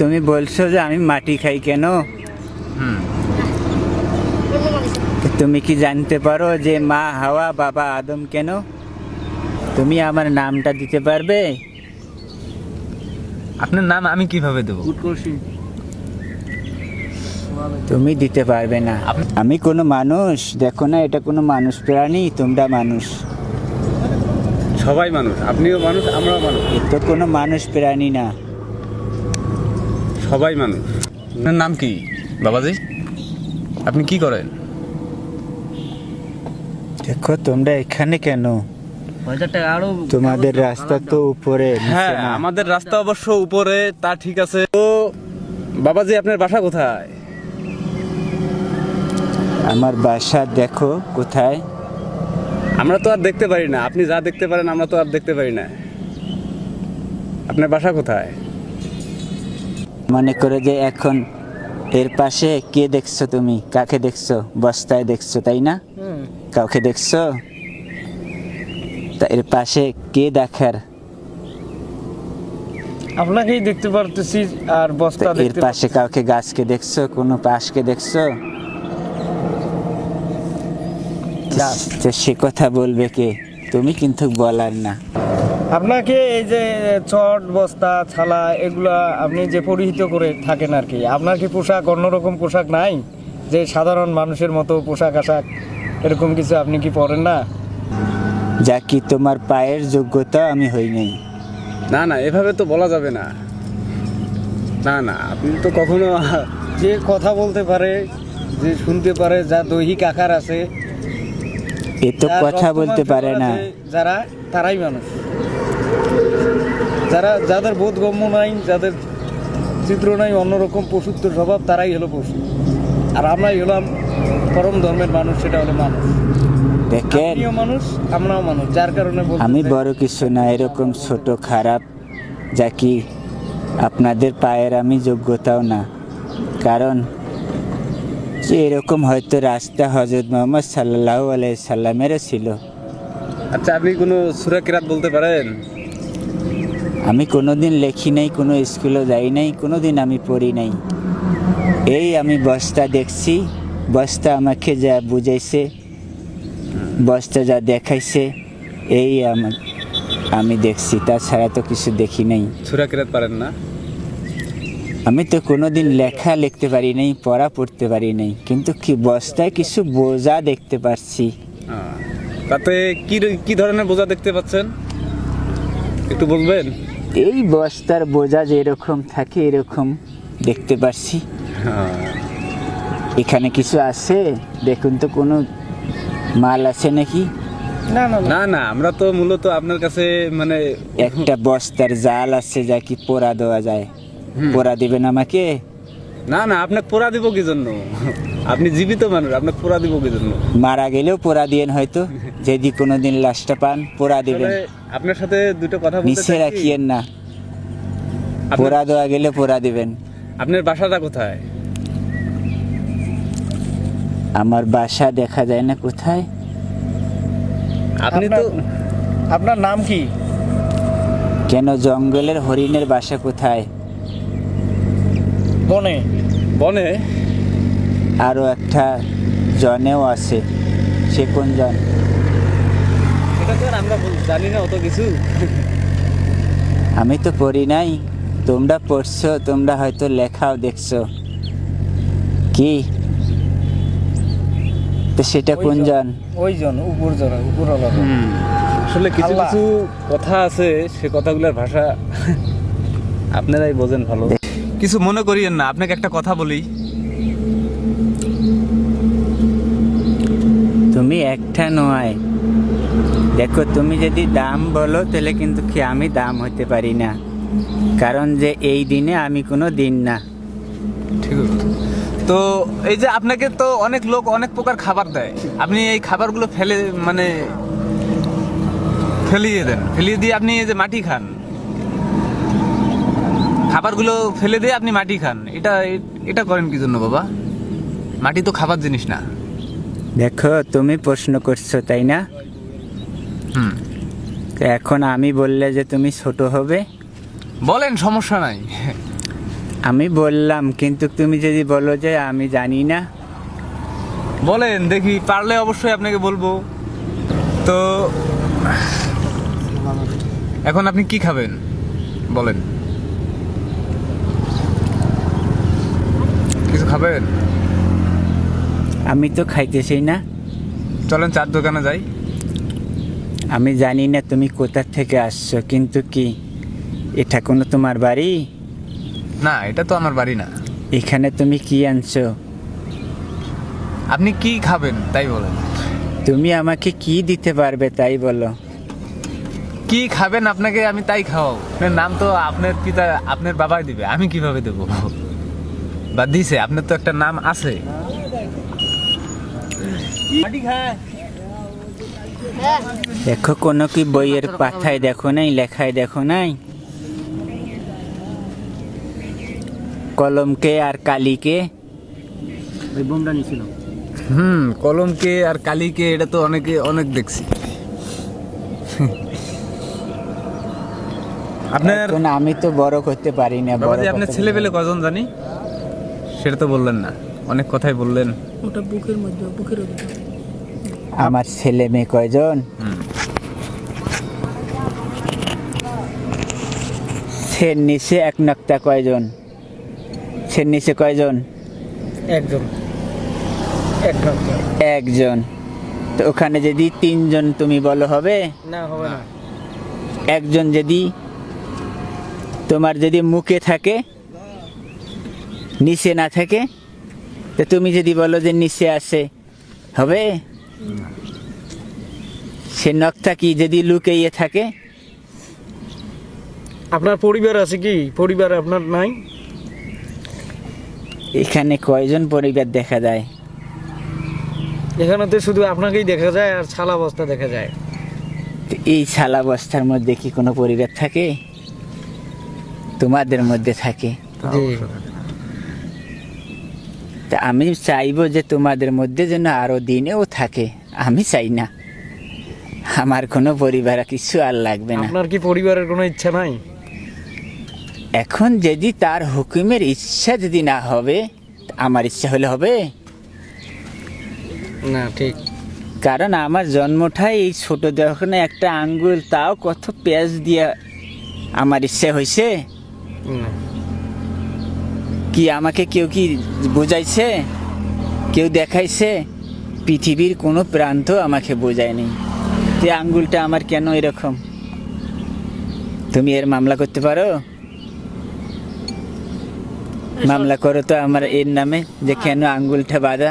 তুমি বলছো যে আমি মাটি খাই কেন? তুমি কি জানতে পারো যে মা হাওয়া বাবা আদম কেন? তুমি আমার নামটা দিতে পারবে? আপনার নাম আমি কীভাবে দেবো? তুমি দিতে পারবে না। আমি কোনো মানুষ দেখো না এটা কোনো মানুষ প্রাণী তোমরা মানুষ। সবাই মানুষ আপনিও মানুষ আমরাও মানুষ। তো কোনো মানুষ প্রাণী না। সবাই আপনার নাম কি বাবাজি? আপনি কি করেন? দেখো তোমরা এখানে কেন? তোমাদের রাস্তা তো উপরে হ্যাঁ আমাদের রাস্তা অবশ্য উপরে তা ঠিক আছে। তো বাবাজি আপনার বাসা কোথায়? আমার বাসা দেখো কোথায়? আমরা তো আর দেখতে পারি না। আপনি যা দেখতে পারেন আমরা তো আর দেখতে পারি না। আপনার বাসা কোথায়? মনে করে যে এখন এর পাশে কে দেখছ তুমি? কাকে দেখছ? বস্তায় দেখছ তাই না? কাউকে দেখছ? তা এর পাশে কে দেখার? আপনাকেই দেখতে পারতেছি আর বস্তা এর পাশে কাউকে গাছকে দেখছ? কোনো পাশকে দেখছ? সে কথা বলবে কে? তুমি কিন্তু বলার না। আপনাকে এই যে চট বস্তা ছালা এগুলা আপনি যে পরিহিত করে থাকেন আর কি আপনার কি পোশাক অন্যরকম পোশাক নাই? যে সাধারণ মানুষের মতো পোশাক আশাক এরকম কিছু আপনি কি পরেন না? যা কি তোমার পায়ের যোগ্যতা আমি হই নাই। না না এভাবে তো বলা যাবে না। না না আপনি তো কখনো যে কথা বলতে পারে যে শুনতে পারে যা দৈহিক আকার আছে এ তো কথা বলতে পারে না। যারা তারাই মানুষ। যারা যাদের বোধগম্য নাই যাদের চিত্র নাই অন্যরকম পশুত্ব স্বভাব তারাই হলো পশু। আর আমরাই হলাম পরম ধর্মের মানুষ সেটা হলো মানুষ। দেখেন। মানুষ আমরাও মানুষ যার কারণে আমি বড় কিছু না এরকম ছোট খারাপ যা কি আপনাদের পায়ের আমি যোগ্যতাও না। কারণ যে এরকম হয়তো রাস্তা হজরত মোহাম্মদ সাল্লাহ আলাই সাল্লামেরও ছিল। আচ্ছা আপনি কোনো সুরা কিরাত বলতে পারেন? আমি কোনোদিন লেখি নাই কোনো স্কুলে যাই নাই কোনোদিন আমি পড়ি নাই। এই আমি বস্তা দেখছি বস্তা আমাকে যা বুঝাইছে বস্তা যা দেখাইছে এই আমার আমি দেখছি তাছাড়া তো কিছু দেখি নাই। সুরা কিরাত পারেন না? আমি তো কোনোদিন লেখা লিখতে পারি নাই পড়া পড়তে পারি নাই কিন্তু কি বস্তায় কিছু বোঝা দেখতে পাচ্ছি আহ, তাতে কি কি ধরনের বোঝা দেখতে পাচ্ছেন? একটু বলবেন এই বস্তার বোঝা যেরকম থাকে এরকম দেখতে পাচ্ছি এখানে কিছু আছে? দেখুন তো কোনো মাল আছে নাকি? না না না। না না আমরা তো মূলত আপনার কাছে মানে একটা বস্তার জাল আছে যা কি পোড়া দেওয়া যায়। পোড়া দিবেন আমাকে? না না আপনাকে পোড়া দিব কি জন্য? আপনি জীবিত মানুষ আপনাকে পোড়া দিব কি জন্য মারা গেলেও পোড়া দিয়েন হয়তো। যদি কোনোদিন লাশটা পান পোড়া দিবেন। আপনার সাথে দুটো কথা বলতে চাই রাখিয়েন না। পোড়া দেওয়া গেলে পোড়া দিবেন। আপনার বাসাটা কোথায়? আমার বাসা দেখা যায় না কোথায়? আপনি তো আপনার- আপনার নাম কি? কেন জঙ্গলের হরিণের বাসা কোথায়? বনে। বনে? আরও একটা জনেও আছে। সে কোন জন? তো আমরা জানি না অত কিছু। আমি তো পড়ি নাই। তোমরা পড়ছো তোমরা হয়তো লেখাও দেখছ। কি? তো সেটা কোন জন ওই জন উপর জরা উপর আসলে কিছু কিছু কথা আছে সে কথাগুলোর ভাষা আপনারাই বোঝেন ভালো। কিছু মনে করিয়েন না আপনাকে একটা কথা বলি। তুমি একটা নয়। দেখো, তুমি যদি দাম বলো, তাহলে কিন্তু কি আমি দাম হতে পারি না? কারণ যে এই দিনে আমি কোনো দিন না। ঠিক তো এই যে আপনাকে তো অনেক লোক অনেক প্রকার খাবার দেয়। আপনি এই খাবারগুলো ফেলে মানে ফেলিয়ে দেন। ফেলিয়ে দিয়ে আপনি এই যে মাটি খান। খাবারগুলো ফেলে দিয়ে আপনি মাটি খান। এটা এটা করেন কি জন্য বাবা? মাটি তো খাবার জিনিস না। দেখো তুমি প্রশ্ন করছ তাই না? তো এখন আমি বললে যে তুমি ছোট হবে। বলেন সমস্যা নাই। আমি বললাম কিন্তু তুমি যদি বলো যে আমি জানি না। বলেন দেখি পারলে অবশ্যই আপনাকে বলব। তো এখন আপনি কি খাবেন? বলেন। কিছু খাবেন? আমি তো খাইতেছি না। চলেন চার দোকানে যাই। আমি জানি না তুমি কোথা থেকে আসছো কিন্তু কি এটা কোনো তোমার বাড়ি? না এটা তো আমার বাড়ি না। এখানে তুমি কি আনছো? আপনি কি খাবেন তাই বলেন। তুমি আমাকে কি দিতে পারবে তাই বলো। কি খাবেন আপনাকে আমি তাই খাওয়াবো। আপনার নাম তো আপনার পিতা আপনার বাবাই দিবে আমি কীভাবে দেবো? বা দিছে আপনার তো একটা নাম আছে। দেখো কোনো কি বইয়ের পাথায় দেখো নাই লেখায় দেখো নাই? কলমকে আর কালিকে? হুম কলমকে আর কালিকে এটা তো অনেকে অনেক দেখছি। আপনার আমি তো বড় করতে পারি না বড় আপনার ছেলে পেলে কজন জানি? সেটা তো বললেন না অনেক কথাই বললেন। ওটা বুকের মধ্যে বুকের আমার ছেলে মেয়ে কয়জন। সের নিচে এক নক্তা কয়জন? সের নিচে কয়জন? একজন। এক একজন। তো ওখানে যদি তিনজন তুমি বলো হবে? না হবে না। একজন যদি তোমার যদি মুখে থাকে নিচে না থাকে তো তুমি যদি বলো যে নিচে আসে হবে? সে নখটা কি যদি লুকিয়ে থাকে? আপনার পরিবার আছে কি? পরিবার আপনার নাই? এখানে কয়জন পরিবার দেখা যায়? এখানে তো শুধু আপনাকেই দেখা যায় আর ছালা বস্তা দেখা যায়। এই শালা বস্তার মধ্যে কি কোনো পরিবার থাকে? তোমাদের মধ্যে থাকে। তা আমি চাইব যে তোমাদের মধ্যে যেন আরও দিনেও থাকে। আমি চাই না। আমার কোনো পরিবার কিছু আর লাগবে না। আপনার কি পরিবারের কোনো ইচ্ছা নাই? এখন যদি তার হুকুমের ইচ্ছা যদি না হবে আমার ইচ্ছা হলে হবে? না ঠিক। কারণ আমার জন্মটাই এই ছোট দোকানে একটা আঙ্গুল তাও কত পেঁয়াজ দিয়ে আমার ইচ্ছে হয়েছে। কি আমাকে কেউ কি বোঝাইছে? কেউ দেখাইছে? পৃথিবীর কোনো প্রান্ত আমাকে বোঝায়নি। যে আঙ্গুলটা আমার কেন এরকম? তুমি এর মামলা করতে পারো? মামলা করো তো আমার এর নামে যে কেন আঙ্গুলটা বাঁধা।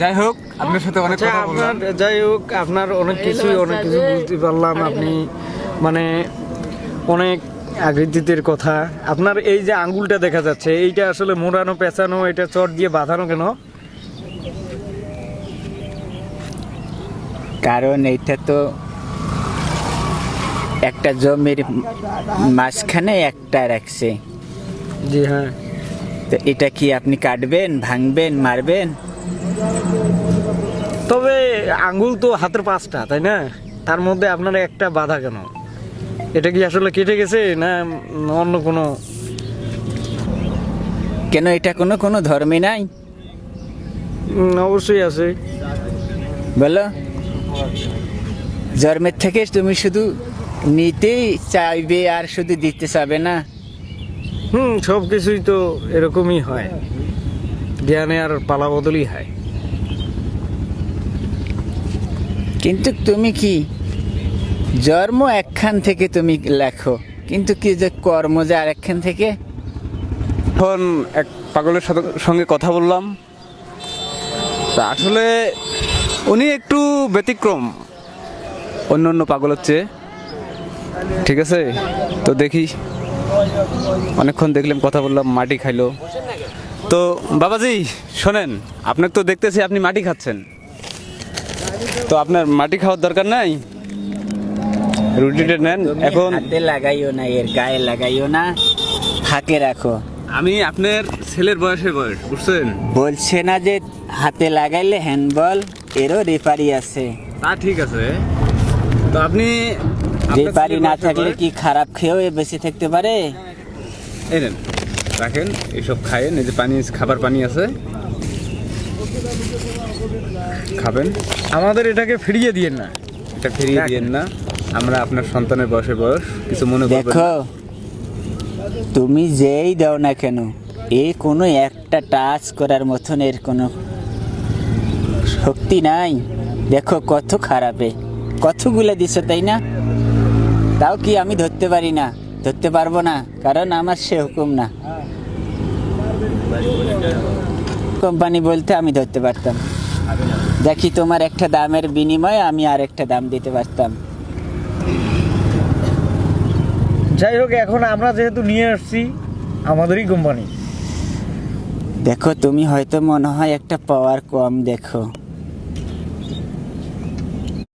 যাই হোক আপনার সাথে অনেক আচ্ছা কথা আপনার বললাম। যাই হোক আপনার অনেক কিছুই অনেক কিছু বুঝতে পারলাম। আপনি মানে অনেক আকৃতির কথা। আপনার এই যে আঙ্গুলটা দেখা যাচ্ছে এইটা আসলে মোড়ানো পেঁচানো এটা চট দিয়ে বাঁধানো কেন? কারণ এইটা তো একটা জমির মাঝখানে একটা রাখছে। জি হ্যাঁ। তো এটা কি আপনি কাটবেন ভাঙবেন মারবেন? তবে আঙ্গুল তো হাতের পাঁচটা তাই না? তার মধ্যে আপনার একটা বাধা কেন? এটা কি আসলে কেটে গেছে না অন্য কোনো? কেন এটা কোনো কোনো ধর্মে নাই? অবশ্যই আছে। বলো। জন্মের থেকে তুমি শুধু নিতেই চাইবে আর শুধু দিতে চাবে না? হুম সব কিছুই তো এরকমই হয়। জ্ঞানে আর পালা বদলই হয়। কিন্তু তুমি কি জন্ম একখান থেকে তুমি লেখো, কিন্তু কি যে কর্ম যে আরেকখান থেকে? এখন এক পাগলের সঙ্গে কথা বললাম। তা আসলে উনি একটু ব্যতিক্রম অন্য অন্য পাগলের চেয়ে। ঠিক আছে? তো দেখি। অনেকক্ষণ দেখলাম, কথা বললাম, মাটি খাইলো। তো বাবাজি, শোনেন, আপনাকে তো দেখতেছি আপনি মাটি খাচ্ছেন। তো আপনার মাটি খাওয়ার দরকার নাই? রুটিটা নেন এখন হাতে লাগাইও না এর গায়ে লাগাইও না ফাঁকে রাখো। আমি আপনার ছেলের বয়সের বয়স বুঝছেন? বলছে না যে হাতে লাগাইলে হ্যান্ডবল এরও রেফারি আছে। তা ঠিক আছে। তো আপনি ছেলের না থাকলে কি খারাপ খেয়েও এ বেঁচে থাকতে পারে? এই নেন রাখেন এইসব খায়েন এই যে পানি খাবার পানি আছে। খাবেন। আমাদের এটাকে ফিরিয়ে দিয়েন না। এটা ফিরিয়ে দিয়েন না। আমরা আপনার সন্তানের বয়সে বয়স, কিছু মনে দেখো, তুমি যেই দাও না কেন, এ কোনো একটা টাচ করার মতন এর কোনো শক্তি নাই। দেখো, কত খারাপে। কতগুলো দিছ, তাই না? তাও কি আমি ধরতে পারি না? ধরতে পারব না, কারণ আমার সে হুকুম না। কোম্পানি বলতে আমি ধরতে পারতাম। দেখি তোমার একটা দামের বিনিময়ে আমি আর একটা দাম দিতে পারতাম। যাই হোক, এখন আমরা যেহেতু নিয়ে আসছি আমাদেরই কোম্পানি দেখো, তুমি হয়তো মনে হয় একটা পাওয়ার কম, দেখো।